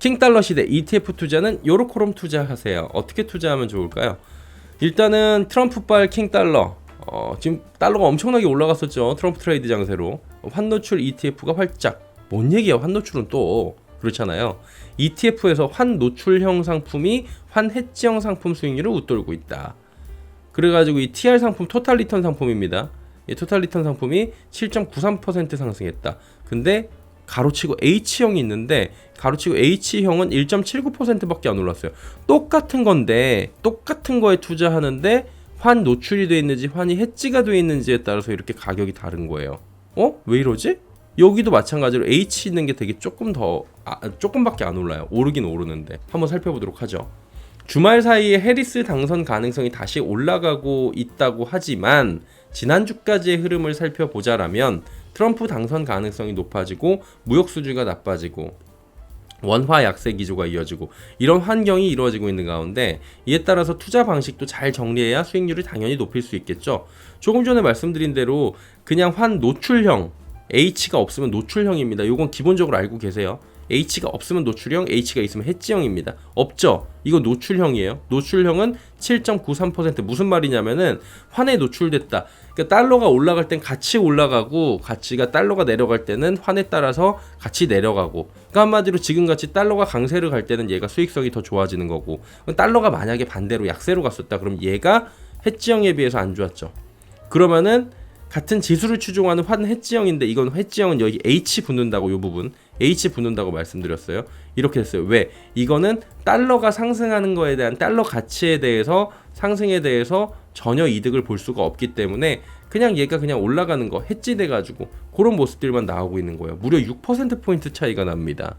킹달러 시대 ETF 투자는 요렇게롬 투자하세요. 어떻게 투자하면 좋을까요? 일단은 트럼프발 킹달러 어, 지금 달러가 엄청나게 올라갔었죠. 트럼프 트레이드 장세로 환노출 ETF가 활짝 뭔 얘기야? 환노출은 또 그렇잖아요. ETF에서 환노출형 상품이 환해지형 상품 수익률을 웃돌고 있다. 그래가지고 이 TR 상품 토탈 리턴 상품입니다. 이 토탈 리턴 상품이 7.93% 상승했다. 근데 가로치고 H형이 있는데 가로치고 H형은 1.79%밖에 안 올랐어요. 똑같은 건데 똑같은 거에 투자하는데 환 노출이 돼 있는지 환이 해지가 돼 있는지에 따라서 이렇게 가격이 다른 거예요. 어? 왜 이러지? 여기도 마찬가지로 H 있는 게 되게 조금 더 아, 조금밖에 안 올라요. 오르긴 오르는데 한번 살펴보도록 하죠. 주말 사이에 해리스 당선 가능성이 다시 올라가고 있다고 하지만 지난주까지의 흐름을 살펴보자라면 트럼프 당선 가능성이 높아지고 무역 수주가 나빠지고 원화 약세 기조가 이어지고 이런 환경이 이루어지고 있는 가운데 이에 따라서 투자 방식도 잘 정리해야 수익률을 당연히 높일 수 있겠죠. 조금 전에 말씀드린 대로 그냥 환 노출형 H가 없으면 노출형입니다. 이건 기본적으로 알고 계세요. H가 없으면 노출형, H가 있으면 해지형입니다. 없죠? 이거 노출형이에요. 노출형은 7.93% 무슨 말이냐면은 환에 노출됐다. 그러니까 달러가 올라갈 땐 같이 올라가고 가치가 달러가 내려갈 때는 환에 따라서 같이 내려가고. 그러니까 한마디로 지금 같이 달러가 강세를 갈 때는 얘가 수익성이 더 좋아지는 거고. 달러가 만약에 반대로 약세로 갔었다. 그럼 얘가 해지형에 비해서 안 좋았죠. 그러면은 같은 지수를 추종하는 환 해지형인데 이건 해지형은 여기 H 붙는다고 요 부분 H 붙는다고 말씀드렸어요. 이렇게 됐어요. 왜? 이거는 달러가 상승하는 거에 대한 달러 가치에 대해서 상승에 대해서 전혀 이득을 볼 수가 없기 때문에 그냥 얘가 그냥 올라가는 거 해지돼 가지고 그런 모습들만 나오고 있는 거예요. 무려 6% 포인트 차이가 납니다.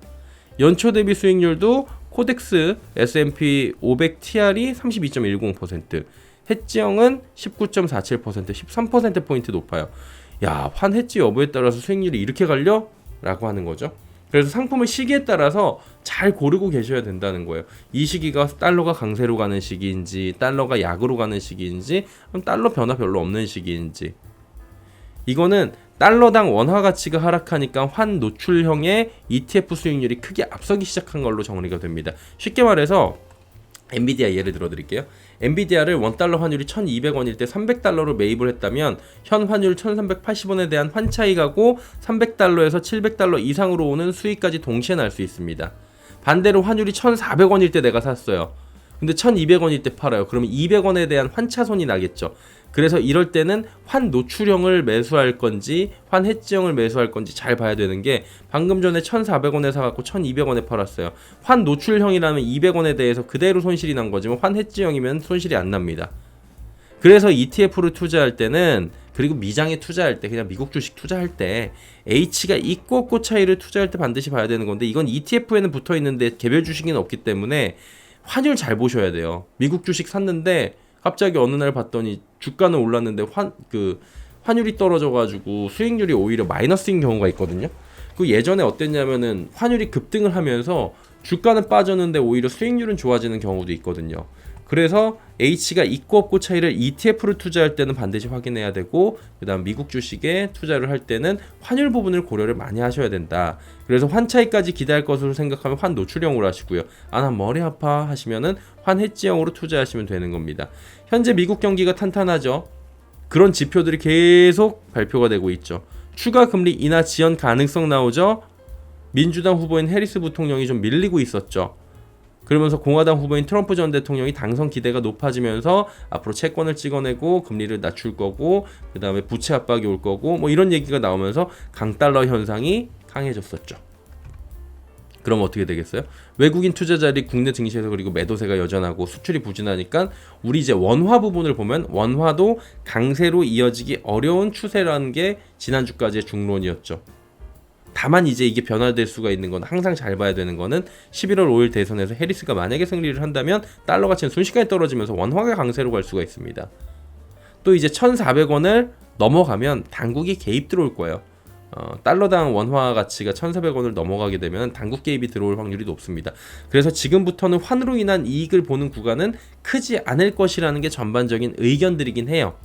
연초 대비 수익률도 코덱스 S&P 500 TR이 32.10%, 해지형은 19.47%, 13%포인트 높아요. 야, 환 해지 여부에 따라서 수익률이 이렇게 갈려? 라고 하는 거죠. 그래서 상품의 시기에 따라서 잘 고르고 계셔야 된다는 거예요. 이 시기가 달러가 강세로 가는 시기인지, 달러가 약으로 가는 시기인지, 달러 변화 별로 없는 시기인지. 이거는 달러당 원화 가치가 하락하니까 환 노출형의 ETF 수익률이 크게 앞서기 시작한 걸로 정리가 됩니다. 쉽게 말해서 엔비디아 예를 들어 드릴게요. 엔비디아를 원달러 환율이 1200원일 때 300달러로 매입을 했다면 현 환율 1380원에 대한 환차익하고 300달러에서 700달러 이상으로 오는 수익까지 동시에 날 수 있습니다. 반대로 환율이 1400원일 때 내가 샀어요. 근데 1200원일 때 팔아요. 그러면 200원에 대한 환차손이 나겠죠. 그래서 이럴 때는 환 노출형을 매수할 건지 환 해지형을 매수할 건지 잘 봐야 되는 게 방금 전에 1,400원에 사갖고 1,200원에 팔았어요. 환 노출형이라면 200원에 대해서 그대로 손실이 난 거지만 환 해지형이면 손실이 안 납니다. 그래서 ETF를 투자할 때는 그리고 미장에 투자할 때 그냥 미국 주식 투자할 때 H가 있고 없고 차이를 투자할 때 반드시 봐야 되는 건데 이건 ETF에는 붙어 있는데 개별 주식은 없기 때문에 환율 잘 보셔야 돼요. 미국 주식 샀는데 갑자기 어느 날 봤더니 주가는 올랐는데 환 그 환율이 떨어져가지고 수익률이 오히려 마이너스인 경우가 있거든요. 그 예전에 어땠냐면은 환율이 급등을 하면서 주가는 빠졌는데 오히려 수익률은 좋아지는 경우도 있거든요. 그래서 H가 있고 없고 차이를 ETF를 투자할 때는 반드시 확인해야 되고 그다음 미국 주식에 투자를 할 때는 환율 부분을 고려를 많이 하셔야 된다. 그래서 환 차이까지 기대할 것으로 생각하면 환 노출형으로 하시고요. 아 나 머리 아파 하시면은 환 해지형으로 투자하시면 되는 겁니다. 현재 미국 경기가 탄탄하죠. 그런 지표들이 계속 발표가 되고 있죠. 추가 금리 인하 지연 가능성 나오죠. 민주당 후보인 해리스 부통령이 좀 밀리고 있었죠. 그러면서 공화당 후보인 트럼프 전 대통령이 당선 기대가 높아지면서 앞으로 채권을 찍어내고 금리를 낮출 거고 그 다음에 부채 압박이 올 거고 뭐 이런 얘기가 나오면서 강달러 현상이 강해졌었죠. 그럼 어떻게 되겠어요? 외국인 투자자들이 국내 증시에서 그리고 매도세가 여전하고 수출이 부진하니까 우리 이제 원화 부분을 보면 원화도 강세로 이어지기 어려운 추세라는 게 지난주까지의 중론이었죠. 다만 이제 이게 변화될 수가 있는 건 항상 잘 봐야 되는 거는 11월 5일 대선에서 해리스가 만약에 승리를 한다면 달러 가치는 순식간에 떨어지면서 원화가 강세로 갈 수가 있습니다. 또 이제 1,400원을 넘어가면 당국이 개입 들어올 거예요. 어, 달러당 원화 가치가 1,400원을 넘어가게 되면 당국 개입이 들어올 확률이 높습니다. 그래서 지금부터는 환으로 인한 이익을 보는 구간은 크지 않을 것이라는 게 전반적인 의견들이긴 해요.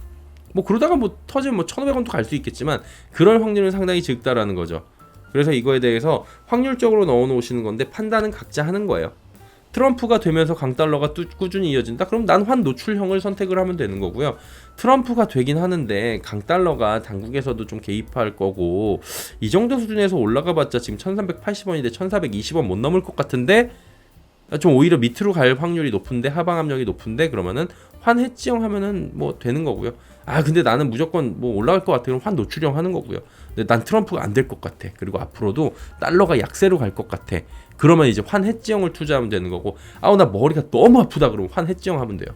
뭐 그러다가 뭐 터지면 뭐 1,500원도 갈 수 있겠지만 그럴 확률은 상당히 적다라는 거죠. 그래서 이거에 대해서 확률적으로 넣어 놓으시는 건데 판단은 각자 하는 거예요. 트럼프가 되면서 강달러가 뚜- 꾸준히 이어진다? 그럼 난 환 노출형을 선택을 하면 되는 거고요. 트럼프가 되긴 하는데 강달러가 당국에서도 좀 개입할 거고 이 정도 수준에서 올라가 봤자 지금 1380원인데 1420원 못 넘을 것 같은데 좀 오히려 밑으로 갈 확률이 높은데 하방 압력이 높은데 그러면은 환 해지형 하면은 뭐 되는 거고요. 아 근데 나는 무조건 뭐 올라갈 것 같아 그럼 환 노출형 하는 거고요. 근데 난 트럼프가 안 될 것 같아. 그리고 앞으로도 달러가 약세로 갈 것 같아. 그러면 이제 환 해지형을 투자하면 되는 거고 아우 나 머리가 너무 아프다 그러면 환 해지형 하면 돼요.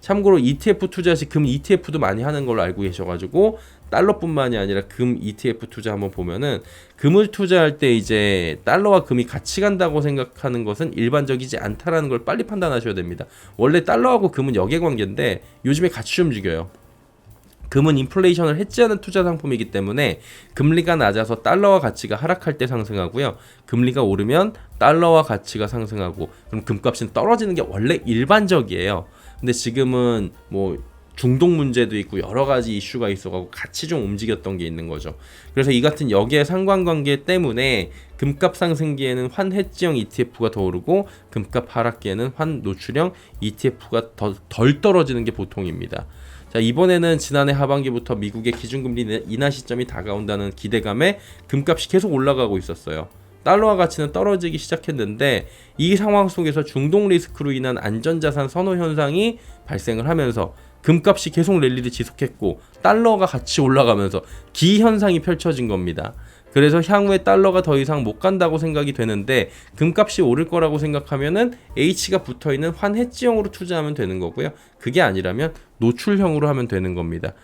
참고로 ETF 투자 시금 ETF도 많이 하는 걸로 알고 계셔가지고 달러뿐만이 아니라 금 ETF 투자 한번 보면은 금을 투자할 때 이제 달러와 금이 같이 간다고 생각하는 것은 일반적이지 않다라는 걸 빨리 판단하셔야 됩니다. 원래 달러하고 금은 역액관계인데 요즘에 같이 움직여요. 금은 인플레이션을 해지하는 투자 상품이기 때문에 금리가 낮아서 달러와 가치가 하락할 때 상승하고요. 금리가 오르면 달러와 가치가 상승하고 그럼 금값은 떨어지는 게 원래 일반적이에요. 근데 지금은 뭐 중동 문제도 있고 여러 가지 이슈가 있어가지고 같이 좀 움직였던 게 있는 거죠. 그래서 이 같은 여기에 상관관계 때문에 금값 상승기에는 환 해지형 ETF가 더 오르고 금값 하락기에는 환 노출형 ETF가 더 덜 떨어지는 게 보통입니다. 자 이번에는 지난해 하반기부터 미국의 기준금리 인하 시점이 다가온다는 기대감에 금값이 계속 올라가고 있었어요. 달러와 가치는 떨어지기 시작했는데 이 상황 속에서 중동 리스크로 인한 안전자산 선호 현상이 발생을 하면서 금값이 계속 랠리를 지속했고 달러가 같이 올라가면서 기 현상이 펼쳐진 겁니다. 그래서 향후에 달러가 더 이상 못 간다고 생각이 되는데 금값이 오를 거라고 생각하면은 H가 붙어 있는 환 해지형으로 투자하면 되는 거고요. 그게 아니라면 노출형으로 하면 되는 겁니다.